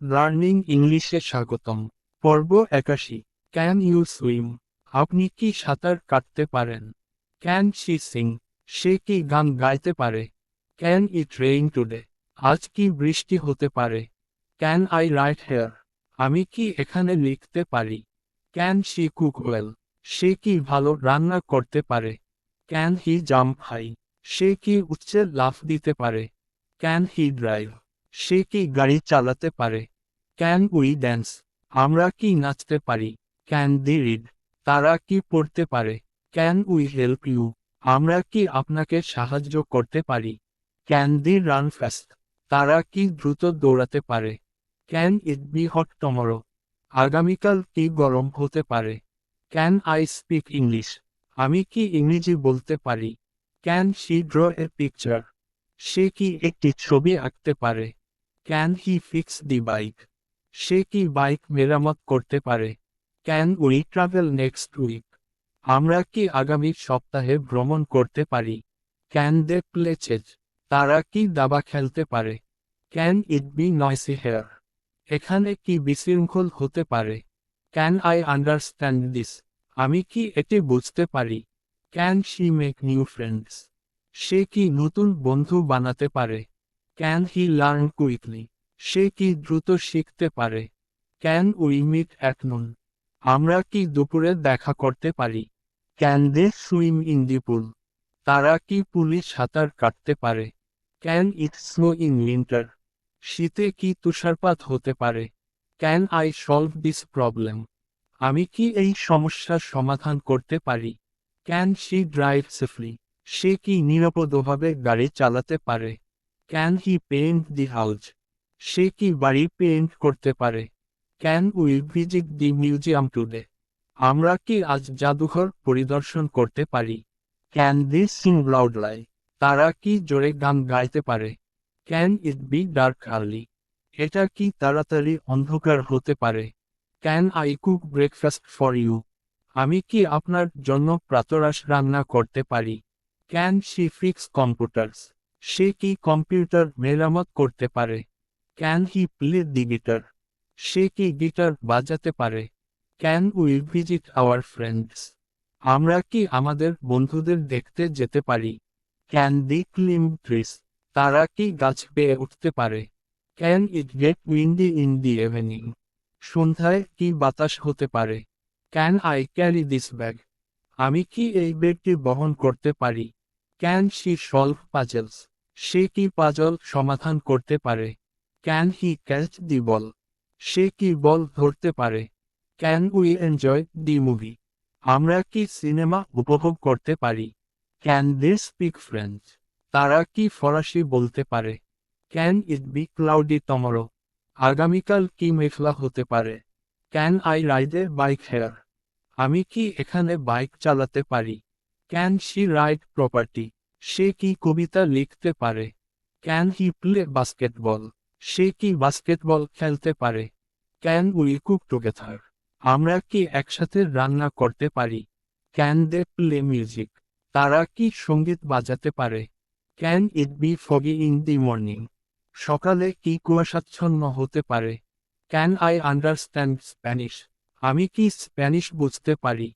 Learning ইংলিশে স্বাগতম। পর্ব একাশি। ক্যান ইউ সুইম আপনি কি সাঁতার কাটতে পারেন? ক্যান শি সিং সে কি গান গাইতে পারে? ক্যান ইট রেইন টুডে আজ কি বৃষ্টি হতে পারে? ক্যান আই রাইট হেয়ার আমি কি এখানে লিখতে পারি? ক্যান শি কুক ওয়েল সে কি ভালো রান্না করতে পারে? ক্যান হি জাম্প হাই সে কি উচ্চে লাফ দিতে পারে? ক্যান হি ড্রাইভ সে কি গাড়ি চালাতে পারে? Can we dance. আমরা কি নাচতে পারি? Can the read. তারা কি পড়তে পারে? Can we help you. আমরা কি আপনাকে সাহায্য করতে পারি? ক্যান দি রান ফ্যাস্ট তারা কি দ্রুত দৌড়াতে পারে? Can it be hot tomorrow. আগামীকাল কি গরম হতে পারে? Can I speak English. আমি কি ইংরেজি বলতে পারি? Can she draw a picture? সে কি একটি ছবি আঁকতে পারে? Can he fix the bike সে কি বাইক মেরামত করতে পারে? Can we travel next week আমরা কি আগামী সপ্তাহে ভ্রমণ করতে পারি? ক্যান দে প্লে চেজ তারা কি দাবা খেলতে পারে? Can it be noisy here এখানে কি বিশৃঙ্খল হতে পারে? ক্যান আই আন্ডারস্ট্যান্ড দিস আমি কি এটি বুঝতে পারি? Can she make new friends সে কি নতুন বন্ধু বানাতে পারে? ক্যান হি লার্ন কুইকলি সে কি দ্রুত শিখতে পারে? Can we meet at noon আমরা কি দুপুরে দেখা করতে পারি? Can they swim in the pool তারা কি পুলিশ সাঁতার কাটতে পারে? Can it snow in winter শীতে কি তুষারপাত হতে পারে? Can I solve this problem আমি কি এই সমস্যার সমাধান করতে পারি? ক্যান শি ড্রাইভ সেফলি সে কি নিরাপদভাবে গাড়ি চালাতে পারে? Can he paint the house সে কি বাড়ি পেইন্ট করতে পারে? Can we visit the museum today আমরা কি আজ জাদুঘর পরিদর্শন করতে পারি? Can the sing loudly তারা কি জোরে গান গাইতে পারে? Can it be dark early এটা কি তাড়াতাড়ি অন্ধকার হতে পারে? Can I cook breakfast for you আমি কি আপনার জন্য প্রাতরাশ রান্না করতে পারি? ক্যান শি ফিক্স কম্পিউটার্স সে কি কম্পিউটার মেরামত করতে পারে? Can he play the guitar? সে কি গিটার বাজাতে পারে? Can we visit our friends? আমরা কি আমাদের বন্ধুদের দেখতে যেতে পারি? Can the climb trees? তারা কি গাছ পেয়ে উঠতে পারে? Can it get windy in the evening সন্ধ্যায় কি বাতাস হতে পারে? Can I carry this bag? আমি কি এই ব্যাগটি বহন করতে পারি? Can she solve puzzles? সে কি পাজল সমাধান করতে পারে? ক্যান হি ক্যাচ দি বল? সে কি বল ধরতে পারে? Can we enjoy the movie? আমরা কি সিনেমা উপভোগ করতে পারি? Can they speak French? তারা কি ফরাসি বলতে পারে? Can it be cloudy tomorrow? আগামীকাল কি মেঘলা হতে পারে? Can I ride a bike here? আমি কি এখানে বাইক চালাতে পারি? ক্যান শি রাইট প্রপার্টি সে কি কবিতা লিখতে পারে? ক্যান হি প্লে বাস্কেটবল সে কি বাস্কেটবল খেলতে পারে? ক্যান উই কুক টুগেথার আমরা কি একসাথে রান্না করতে পারি? ক্যান দে প্লে মিউজিক তারা কি সংগীত বাজাতে পারে? Can it be foggy in the morning সকালে কি কুয়াশাচ্ছন্ন হতে পারে? ক্যান আই আন্ডারস্ট্যান্ড স্প্যানিশ আমি কি স্প্যানিশ বুঝতে পারি?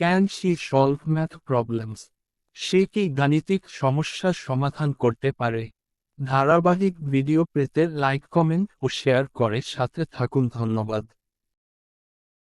Can she solve math problems সে কি গাণিতিক সমস্যার সমাধান করতে পারে? ধারাবাহিক ভিডিও পেতে লাইক কমেন্ট ও শেয়ার করে সাথে থাকুন, ধন্যবাদ।